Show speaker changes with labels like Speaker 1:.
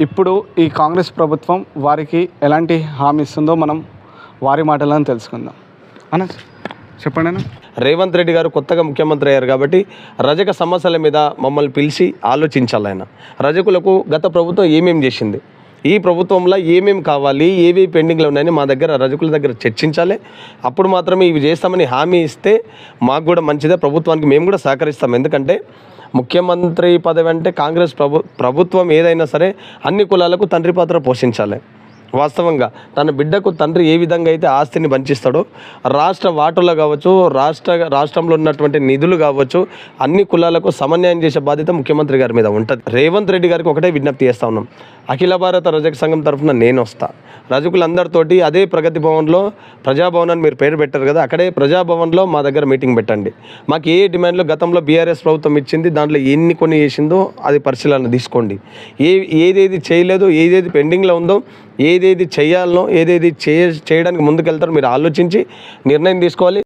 Speaker 1: ఇప్పుడు ఈ కాంగ్రెస్ ప్రభుత్వం వారికి ఎలాంటి హామీ ఇస్తుందో మనం వారి మాటలను తెలుసుకుందాం. అన్న చెప్పండి అన్న.
Speaker 2: రేవంత్ రెడ్డి గారు కొత్తగా ముఖ్యమంత్రి అయ్యారు కాబట్టి రజక సమస్యల మీద మమ్మల్ని పిలిచి ఆలోచించాలి ఆయన రజకులకు గత ప్రభుత్వం ఏమేం చేసింది? ఈ ప్రభుత్వంలో ఏమేమి కావాలి? ఏవి పెండింగ్లో ఉన్నాయని మా దగ్గర రజకుల దగ్గర చర్చించాలి. అప్పుడు మాత్రమే ఇవి చేస్తామని హామీ ఇస్తే మాకు కూడా మంచిదే. ప్రభుత్వానికి మేము కూడా సహకరిస్తాం. ఎందుకంటే ముఖ్యమంత్రి పదవి అంటే కాంగ్రెస్ ప్రభు ప్రభుత్వం ఏదైనా సరే అన్ని కులాలకు తండ్రి పాత్ర పోషించాలి. వాస్తవంగా తన బిడ్డకు తండ్రి ఏ విధంగా అయితే ఆస్తిని పంచిస్తాడో రాష్ట్ర వాటులు కావచ్చు రాష్ట్ర రాష్ట్రంలో ఉన్నటువంటి నిధులు కావచ్చు అన్ని కులాలకు సమన్వయం చేసే బాధ్యత ముఖ్యమంత్రి గారి మీద ఉంటుంది. రేవంత్ రెడ్డి గారికి ఒకటే విజ్ఞప్తి చేస్తా ఉన్నాం. అఖిల భారత రజక సంఘం తరఫున నేను వస్తా. రజకులందరితోటి అదే ప్రగతి భవన్లో ప్రజాభవనాన్ని మీరు పేరు పెట్టారు కదా అక్కడే ప్రజాభవన్లో మా దగ్గర మీటింగ్ పెట్టండి. మాకు ఏ డిమాండ్లో గతంలో బీఆర్ఎస్ ప్రభుత్వం ఇచ్చింది దాంట్లో ఎన్ని కొన్ని చేసిందో అది పరిశీలన తీసుకోండి. ఏ ఏదేది చేయలేదో ఏదేది పెండింగ్లో ఉందో ఏదేది చేయాలనో ఏదేది చేయ చేయడానికి ముందుకెళ్తారో మీరు ఆలోచించి నిర్ణయం తీసుకోవాలి.